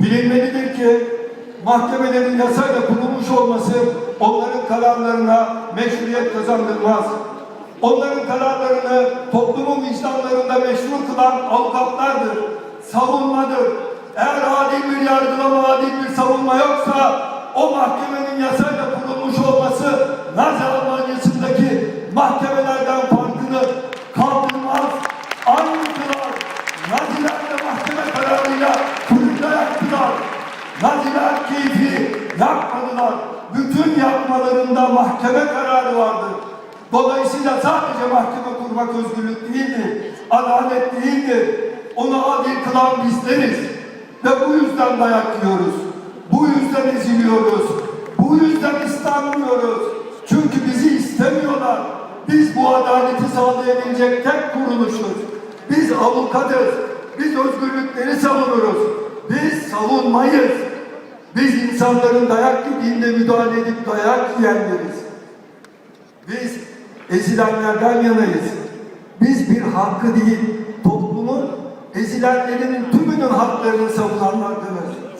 Bilinmelidir ki mahkemelerin yasayla kurulmuş olması onların kararlarına meşruiyet kazandırmaz. Onların kararlarını toplumun vicdanlarında meşru kılan avukatlardır, savunmadır. Eğer adil bir yargılama, adil bir savunma yoksa o mahkemenin yakmadılar. Bütün yakmalarında mahkeme kararı vardır. Dolayısıyla sadece mahkeme kurmak özgürlük değildir. Adalet değildir. Onu adil kılan bizleriz. Ve bu yüzden dayak yiyoruz. Bu yüzden eziliyoruz. Bu yüzden istenmiyoruz. Çünkü bizi istemiyorlar. Biz bu adaleti sağlayabilecek tek kuruluşuz. Biz avukatız. Biz özgürlükleri savunuruz. Biz savunmayız. İnsanların dayak yediğinde müdahale edip dayak yiyenleriz. Biz ezilenlerden yanayız. Biz bir hakkı değil, toplumun ezilenlerinin tümünün haklarını savunanlardanız.